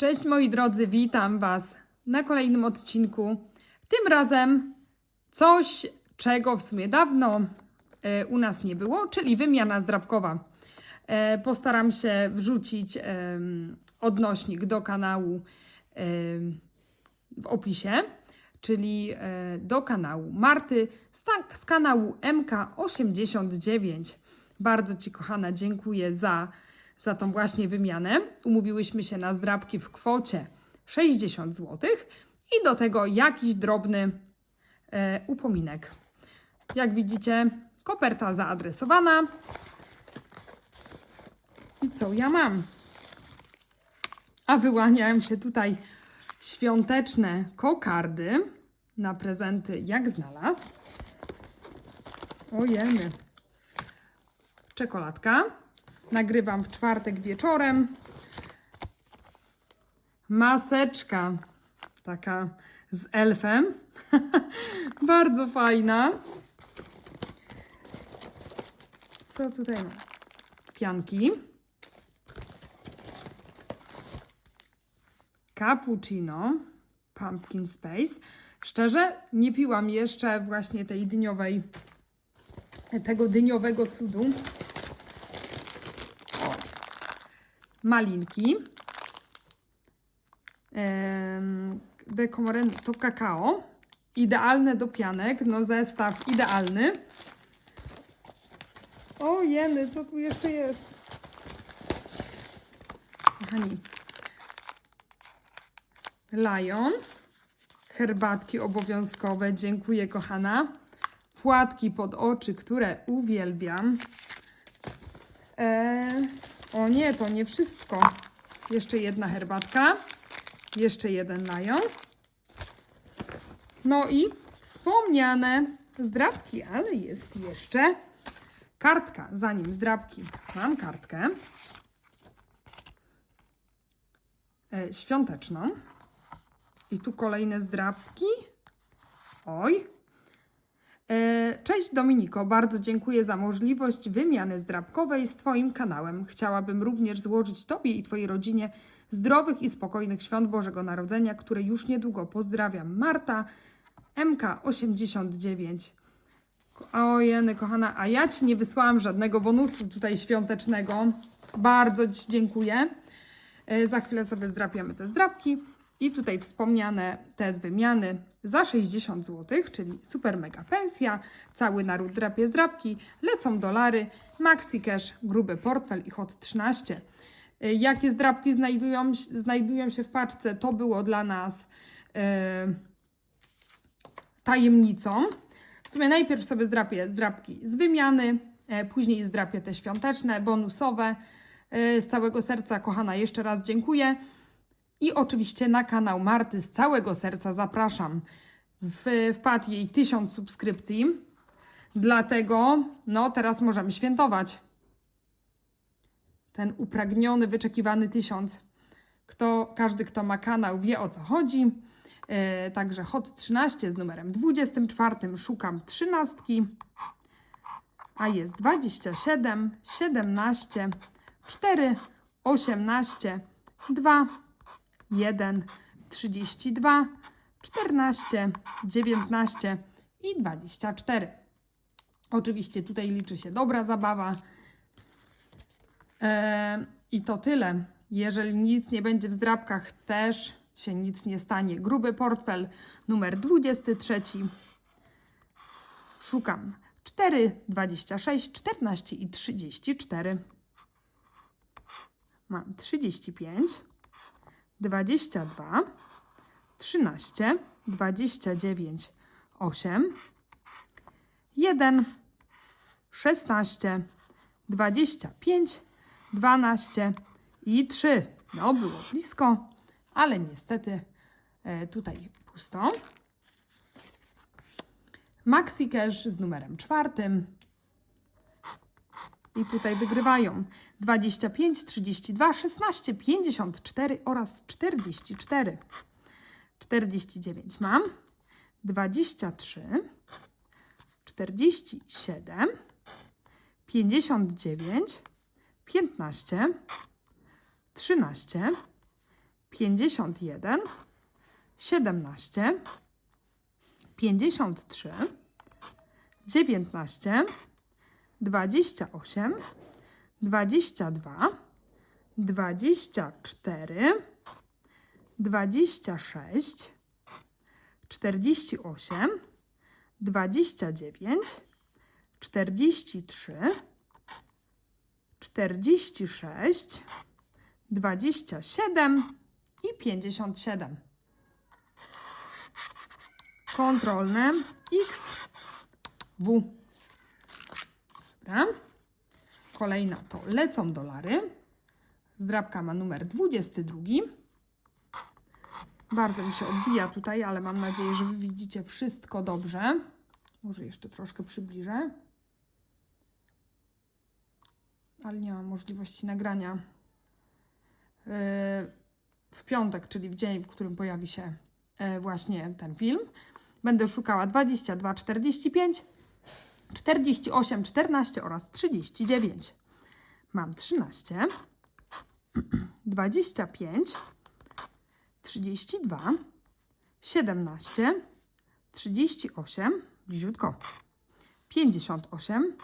Cześć moi drodzy, witam Was na kolejnym odcinku. Tym razem coś, czego w sumie dawno e, u nas nie było, czyli wymiana zdrabkowa. E, postaram się wrzucić odnośnik do kanału w opisie, czyli e, do kanału Marty z, z kanału MK89. Bardzo Ci, kochana, dziękuję za, za tą właśnie wymianę. Umówiłyśmy się na zdrabki w kwocie 60 zł i do tego jakiś drobny e, upominek. Jak widzicie, koperta zaadresowana. I co ja mam? A wyłaniają się tutaj świąteczne kokardy na prezenty, jak znalazł. Ojemy. Czekoladka. Nagrywam w czwartek wieczorem. Maseczka. Taka z elfem. Bardzo fajna. Co tutaj mam? Pianki. Cappuccino, Pumpkin Space. Szczerze, nie piłam jeszcze właśnie tej dyniowej, tego dyniowego cudu. O. Malinki. Em, Dekoren to kakao. Idealne do pianek. No zestaw idealny. O jeny, co tu jeszcze jest? Kochani, Lion. Herbatki obowiązkowe. Dziękuję, kochana. Płatki pod oczy, które uwielbiam. Eee, o nie, to nie wszystko. Jeszcze jedna herbatka. Jeszcze jeden Lion. No i wspomniane zdrabki, ale jest jeszcze kartka. Zanim zdrabki, mam kartkę e, świąteczną. I tu kolejne zdrabki. Oj. E, Cześć Dominiko, bardzo dziękuję za możliwość wymiany zdrabkowej z Twoim kanałem. Chciałabym również złożyć Tobie i Twojej rodzinie zdrowych i spokojnych świąt Bożego Narodzenia, które już niedługo pozdrawiam. Marta, MK89. Ojeny, kochana, a ja Ci nie wysłałam żadnego bonusu tutaj świątecznego. Bardzo Ci dziękuję. E, Za chwilę sobie zdrapiemy te zdrabki. I tutaj wspomniane te z wymiany za 60 zł, czyli super mega pensja, cały naród drapie zdrabki, lecą dolary, maxi cash, gruby portfel i hot 13. Y, Jakie zdrabki znajdują, znajdują się w paczce, to było dla nas e, tajemnicą. W sumie najpierw sobie zdrapię zdrabki z wymiany, e, później zdrapię te świąteczne, bonusowe. E, Z całego serca, kochana, jeszcze raz dziękuję. I oczywiście na kanał Marty z całego serca zapraszam. W, wpadł jej 1000 subskrypcji, dlatego no teraz możemy świętować. Ten upragniony, wyczekiwany 1000. Kto, każdy, kto ma kanał, wie o co chodzi. E, także Hot 13 z numerem 24 szukam 13, a jest 27, 17, 4, 18, 2, 1, 32, 14, 19 i 24. Oczywiście tutaj liczy się dobra zabawa. E, I to tyle. Jeżeli nic nie będzie w zdrabkach, też się nic nie stanie. Gruby portfel numer 23. Szukam 4, 26, 14 i 34. Mam 35. 22, 13, 29, 8, 1, 16, 25, 12 i 3. No, było blisko, ale niestety e, tutaj pusto. Maxi Cash z numerem czwartym. I tutaj wygrywają 25, 32, 16, 54 oraz 44. 49 mam. 23, 47, 59, 15, 13, 51, 17, 53, 19, 28, 22, 24, 26, 48, 29, 43, 46, 27 i 57. Kontrolne X, W. Dobra. Kolejna to lecą dolary. Zdrabka ma numer 22. Bardzo mi się odbija tutaj, ale mam nadzieję, że Wy widzicie wszystko dobrze. Może jeszcze troszkę przybliżę. Ale nie mam możliwości nagrania yy, w piątek, czyli w dzień, w którym pojawi się yy, właśnie ten film. Będę szukała 22, 45, 48, 14 oraz 39. Mam 13, 25, 32, 17, 38, bliziutko, 58,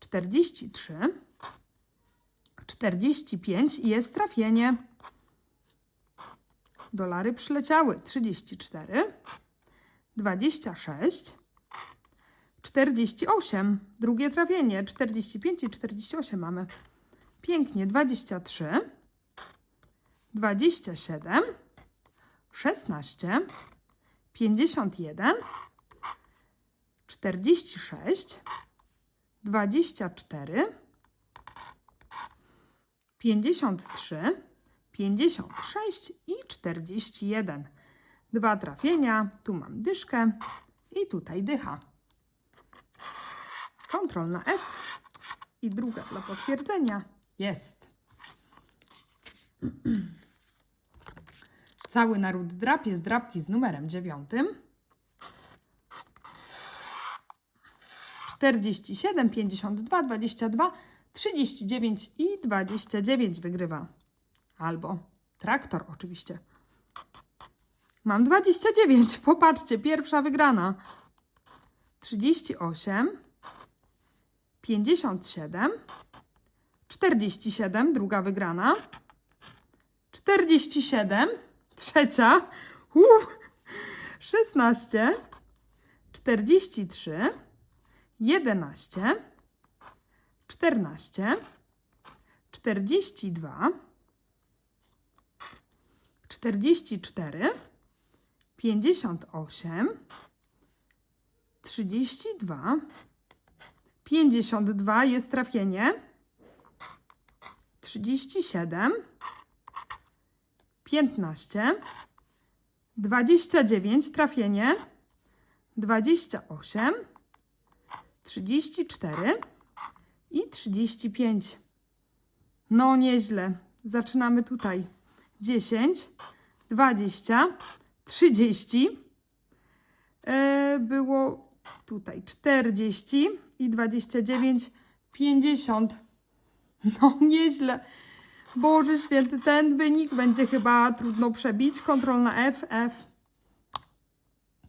43, 45 i jest trafienie. Dolary przyleciały 34, 26, 48, drugie trafienie 45 i 48 mamy. Pięknie 23, 27, 16, 51, 46, 24, 53, 56 i 41. Dwa trafienia, tu mam dyszkę i tutaj dycha. Kontrol na F i druga dla potwierdzenia jest. Cały naród drapie z drapki z numerem dziewiątym. 47, 52, 22, 39 i 29 wygrywa. Albo traktor oczywiście. Mam 29. Popatrzcie, pierwsza wygrana. 38, 57, 47, druga wygrana. 47, trzecia. Uff, 16, 43, 11, 14, 42, 44, 58, 32, 52 jest trafienie, 37, 15, 29 trafienie, 28, 34 i 35. No nieźle. Zaczynamy tutaj. 10, 20, 30. E, było tutaj 40 i 29, 50. No nieźle. Boże święty, ten wynik będzie chyba trudno przebić. Kontrol na F, F.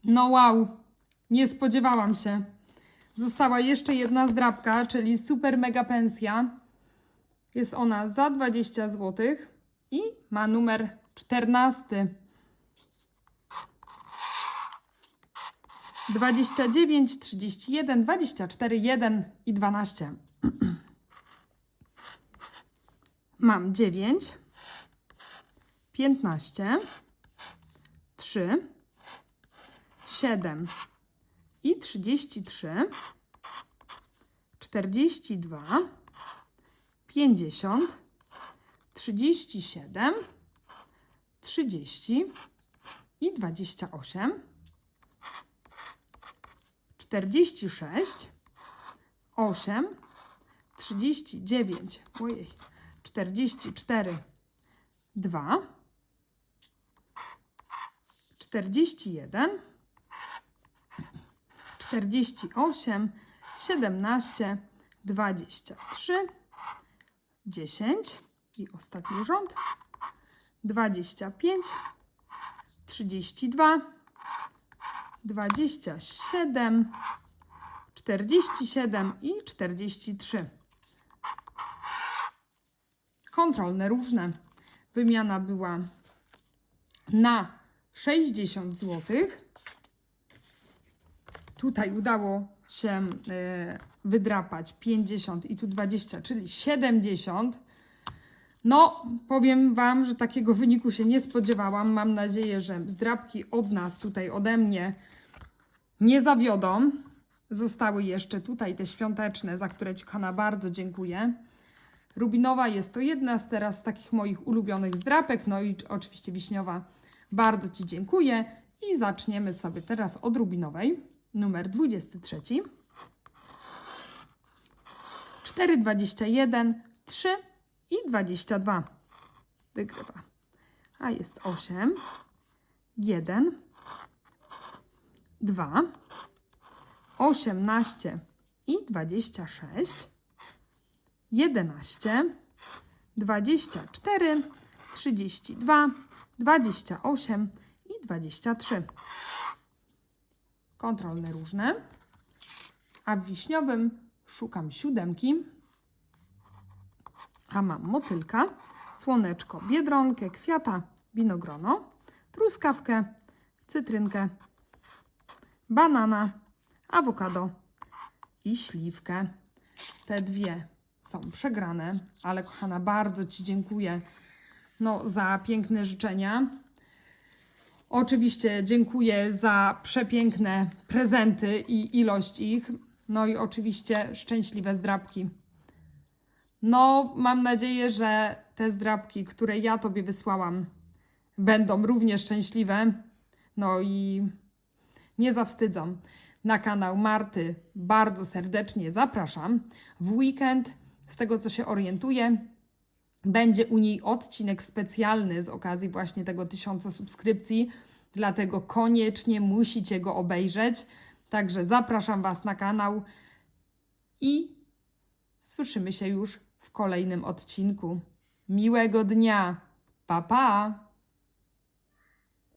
No wow, nie spodziewałam się. Została jeszcze jedna zdrabka, czyli super mega pensja. Jest ona za 20 zł i ma numer 14. 29, 31, 24, 1 i 12. Mam 9, 15, 3, 7 i 33, 42, 50, 37, 30 i 28, 46, 8, 39, ojej, 44, 2, 41, 48, 17, 23, 10 i ostatni rząd 25, 32, 27, 47 i 43. Kontrolne różne. Wymiana była na 60 zł. Tutaj udało się e, wydrapać 50 i tu 20, czyli 70. No, powiem Wam, że takiego wyniku się nie spodziewałam. Mam nadzieję, że zdrapki od nas, tutaj ode mnie, nie zawiodą. Zostały jeszcze tutaj te świąteczne, za które Ci, Kochana, bardzo dziękuję. Rubinowa jest to jedna z teraz takich moich ulubionych zdrapek, no i oczywiście wiśniowa. Bardzo Ci dziękuję i zaczniemy sobie teraz od rubinowej, numer 23. 4, 21, 3 i 22. Wygrywa. A jest 8, 1, 2, 18 i 26. 11, 24, 32, 28 i 23. Kontrolne różne. A w wiśniowym szukam siódemki. A mam motylka, słoneczko, biedronkę, kwiata, winogrono, truskawkę, cytrynkę, banana, awokado i śliwkę. Te dwie są przegrane, ale kochana, bardzo Ci dziękuję no, za piękne życzenia. Oczywiście dziękuję za przepiękne prezenty i ilość ich. No i oczywiście szczęśliwe zdrabki. No, mam nadzieję, że te zdrabki, które ja Tobie wysłałam, będą również szczęśliwe. No i nie zawstydzą. Na kanał Marty bardzo serdecznie zapraszam. W weekend, z tego co się orientuję, będzie u niej odcinek specjalny z okazji właśnie tego tysiąca subskrypcji, dlatego koniecznie musicie go obejrzeć. Także zapraszam Was na kanał i słyszymy się już kolejnym odcinku. Miłego dnia. Pa pa!